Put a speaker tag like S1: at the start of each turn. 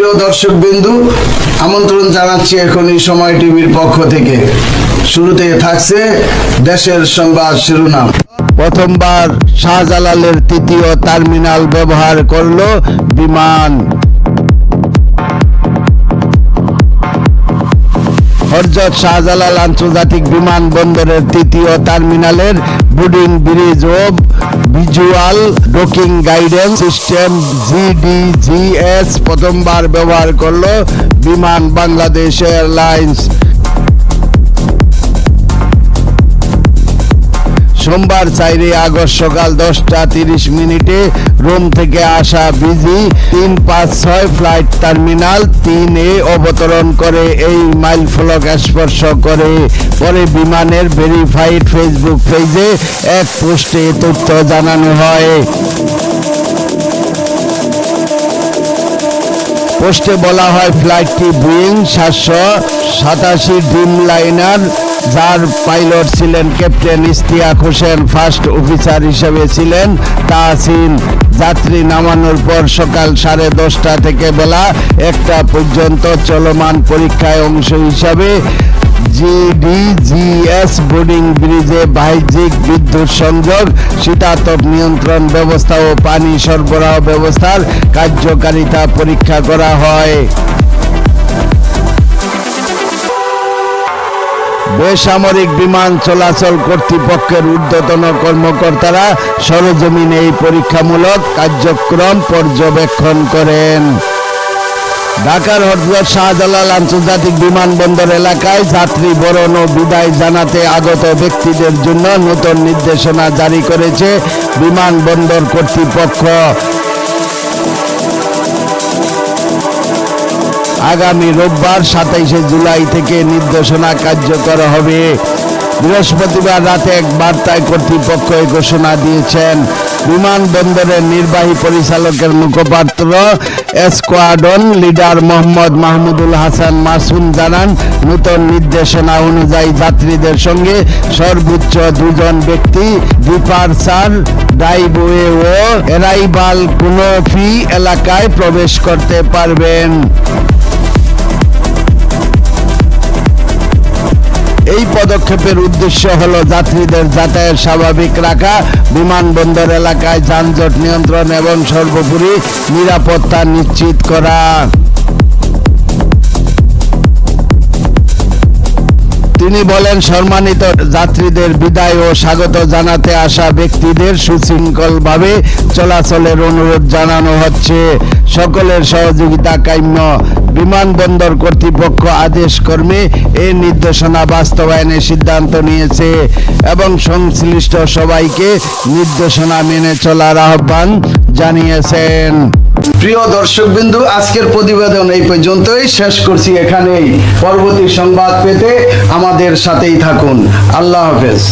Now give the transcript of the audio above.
S1: দর্শক বিন্দু, আমন্ত্রণ জানাচ্ছি এখন এই সময় টিভির পক্ষ থেকে। শুরুতে থাকছে দেশের সংবাদ শিরোনাম। প্রথমবার শাহজালালের তৃতীয় টার্মিনাল ব্যবহার করল বিমান। হরজত শাহজালাল আন্তর্জাতিক বিমানবন্দরের তৃতীয় টার্মিনালের বুডিং ব্রিজ ও visual docking guidance system GDGS প্রথমবার ব্যবহার করল বিমান বাংলাদেশ এয়ারলাইন্স। সোমবার চাইরে আগস্ট সকাল দশটা তিরিশ মিনিটে রোম থেকে আসা বিজি তিন পাঁচ ছয় ফ্লাইট টার্মিনাল তিন এ অবতরণ করে এই মাইল ফলক স্পর্শ করে। পরে বিমানের ভেরিফাইড ফেসবুক পেজে এক পোস্টে তথ্য জানানো হয়। পোস্টে বলা হয়, ফ্লাইটটি বুইং সাতশো সাতাশি ড্রিম লাইনার যার পাইলট ছিলেন captain Istiaque Hossain first officer হিসেবে ছিলেন তাহসিন। যাত্রী নামানোর পর সকাল সাড়ে দশটা থেকে বেলা একটা পর্যন্ত চলমান পরীক্ষায় অংশ হিসাবে জিডিজিএস বোর্ডিং ব্রিজে বাহ্যিক বিদ্যুৎ সংযোগ, শীতাতপ নিয়ন্ত্রণ ব্যবস্থা ও পানি সরবরাহ ব্যবস্থার কার্যকারিতা পরীক্ষা করা হয়। বেসামরিক বিমান চলাচল কর্তৃপক্ষের ঊর্ধ্বতন কর্মকর্তারা সরজমিনে এই পরীক্ষামূলক কার্যক্রম পর্যবেক্ষণ করেন। ঢাকার হজরত শাহজালাল আন্তর্জাতিক বিমানবন্দর এলাকায় যাত্রী বরণ ও বিদায় জানাতে আগত ব্যক্তিদের জন্য নতুন নির্দেশনা জারি করেছে বিমানবন্দর কর্তৃপক্ষ। আগামী রোববার সাতাইশে জুলাই থেকে নির্দেশনা কার্যকর হবে। বৃহস্পতিবার রাতে এক বার্তায় কর্তৃপক্ষ এই ঘোষণা দিয়েছেন। বিমানবন্দরের নির্বাহী পরিচালকের মুখপাত্র স্কোয়াডন লিডার মোহাম্মদ মাহমুদুল হাসান মাসুম জানান, নতুন নির্দেশনা অনুযায়ী যাত্রীদের সঙ্গে সর্বোচ্চ দুজন ব্যক্তি, ডিপারচার, ড্রাইভওয়ে ও এরাইবাল কোনো ফি এলাকায় প্রবেশ করতে পারবেন। এই পদক্ষেপের উদ্দেশ্য হল যাত্রীদের যাতায়াত স্বাভাবিক রাখা, বিমানবন্দর এলাকায় যানজট নিয়ন্ত্রণ এবং সর্বোপরি নিরাপত্তা নিশ্চিত করা। তিনি বলেন, সম্মানিত যাত্রীদের বিদায় ও স্বাগত জানাতে আসা ব্যক্তিদের সুশৃঙ্খলভাবে চলাচলের অনুরোধ জানানো হচ্ছে। সকলের সহযোগিতা কাম্য। বিমানবন্দর কর্তৃপক্ষ আদেশ কর্মে এই নির্দেশনা বাস্তবায়নের সিদ্ধান্ত নিয়েছে এবং সংশ্লিষ্ট সবাইকে নির্দেশনা মেনে চলার আহ্বান জানিয়েছেন। প্রিয় দর্শক বিন্দু আজকের প্রতিবেদন এই পর্যন্তই। শেষ করছি এখানেই। পরবর্তী সংবাদ পেতে আমাদের সাথেই থাকুন। আল্লাহ হাফেজ।